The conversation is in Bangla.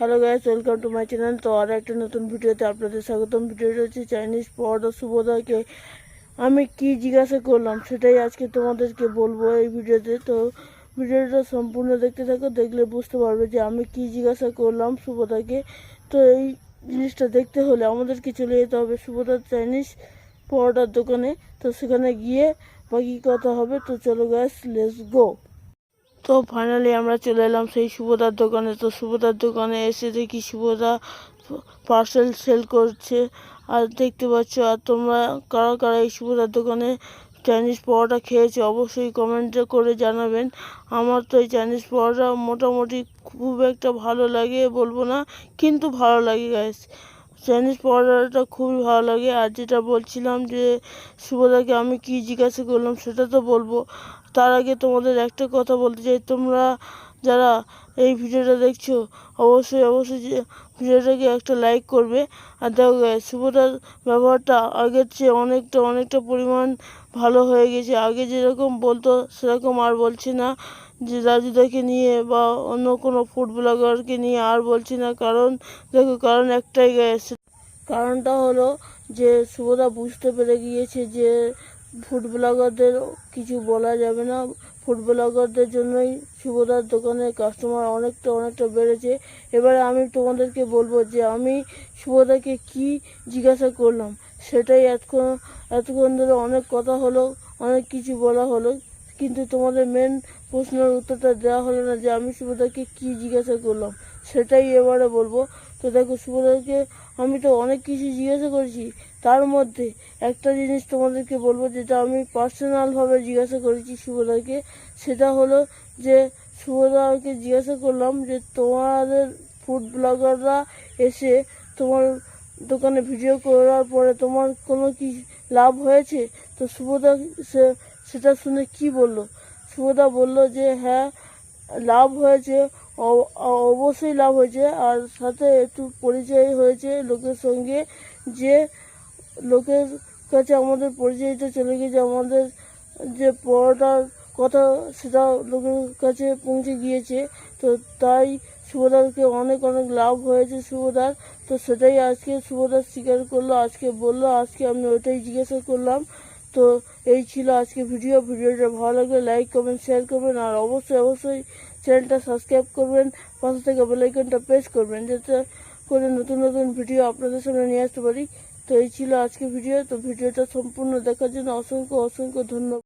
Hello guys welcome to my channel তো আর একটা নতুন ভিডিওতে আপনাদের স্বাগতম। ভিডিওটা হচ্ছে চাইনিজ পাউডার সুবোধাকে আমি কি জিজ্ঞাসা করলাম সেটাই আজকে তোমাদেরকে বলব এই ভিডিওতে। তো ভিডিওটা সম্পূর্ণ দেখতে থাকো, দেখলে বুঝতে পারবে যে আমি কি জিজ্ঞাসা করলাম সুবোধাকে। তো এই জিনিসটা দেখতে হলে আমাদেরকে চলে যেতে হবে সুবোধার চাইনিজ পাউডার দোকানে। তো সেখানে গিয়ে বাকি কথা হবে। তো চলো গ্যাস লেটস গো তো ফাইনালি আমরা চলে এলাম সেই সুভদার দোকানে। তো সুভদার দোকানে এসে দেখি সুভদা পার্সেল সেল করছে। আর দেখতে পাচ্ছ, আর তোমরা কারা কারা এই সুভদার দোকানে চাইনিজ পাওয়াটা খেয়েছে অবশ্যই কমেন্টে করে জানাবেন। আমার তো এই চাইনিজ পাওয়াটা মোটামুটি খুব একটা ভালো লাগে বলব না, কিন্তু ভালো লাগে গাইস চাইনিজ পড়াটা খুবই ভালো লাগে। আর যেটা বলছিলাম যে শুভদাকে আমি কি জিজ্ঞাসা করলাম সেটা তো বলব। তার আগে তোমাদের একটা কথা বলতে চাই। তোমরা যারা এই ভিডিওটা দেখছ, অবশ্যই অবশ্যই যে ভিডিওটাকে একটা লাইক করবে। আর দেখো শুভটার ব্যবহারটা আগের চেয়ে অনেকটা অনেকটা পরিমাণ ভালো হয়ে গেছে। আগে যেরকম বলতো, সেরকম আর বলছি না। যে রাজুদাকে নিয়ে বা অন্য কোনো ফুড ব্লগারকে নিয়ে আর বলছি না। কারণ, দেখো, কারণ একটাই গেছে কারণটা হলো যে শুভদা বুঝতে পেরে গিয়েছে যে ফুড ব্লগারদের কিছু বলা যাবে না। ফুড ব্লগারদের জন্যই শুভদার দোকানে কাস্টমার অনেকটা অনেকটা বেড়েছে। এবারে আমি তোমাদেরকে বলব যে আমি শুভদাকে কি জিজ্ঞাসা করলাম, সেটাই এতক্ষণ এতক্ষণ ধরে অনেক কথা হলো, অনেক কিছু বলা হলো। কিন্তু তোমাদের মেন প্রশ্নের উত্তরটা দেওয়া হলো না যে আমি শুভদাকে কি জিজ্ঞাসা করলাম। সেটাই এবারে বলব। তো দেখো শুভদাকে আমি তো অনেক কিছু জিজ্ঞাসা করেছি। তার মধ্যে একটা জিনিস তোমাদেরকে বলব যেটা আমি পার্সোনালভাবে জিজ্ঞাসা করেছি শুভদাকে, সেটা হলো যে শুভদাকে জিজ্ঞাসা করলাম যে তোমাদের ফুড ব্লগাররা এসে তোমার দোকানে ভিডিও করার পরে তোমার কোনো কি লাভ হয়েছে? তো শুভদা সে, সেটা শুনে কি বলল? শুভদা বলল যে হ্যাঁ লাভ হয়েছে। অবশ্যই লাভ হয়েছে। আর সাথে একটু পরিচয় হয়েছে লোকের সঙ্গে, যে লোকের কাছে আমাদের পরিচয়টা চলে গিয়েছে, আমাদের যে পড়াটার কথা সেটা লোকের কাছে পৌঁছে গিয়েছে। তো তাই শুভদারকে অনেক অনেক লাভ হয়েছে শুভদার তো সেটাই আজকে শুভদার স্বীকার করল, আজকে বলল, আজকে আমি ওইটাই জিজ্ঞাসা করলাম। তো এই ছিল আজকে ভিডিও। ভিডিওটা ভালো লাগলে লাইক কমেন্ট শেয়ার করবেন। আর অবশ্যই অবশ্যই চ্যানেলটা সাবস্ক্রাইব করবেন, পাশে থেকে বেলাইকনটা প্রেস করবেন, যাতে করে নতুন নতুন ভিডিও আপনাদের সামনে নিয়ে আসতে পারি। তো এই ছিল আজকে ভিডিও তো ভিডিওটা সম্পূর্ণ দেখার জন্য অসংখ্য অসংখ্য ধন্যবাদ।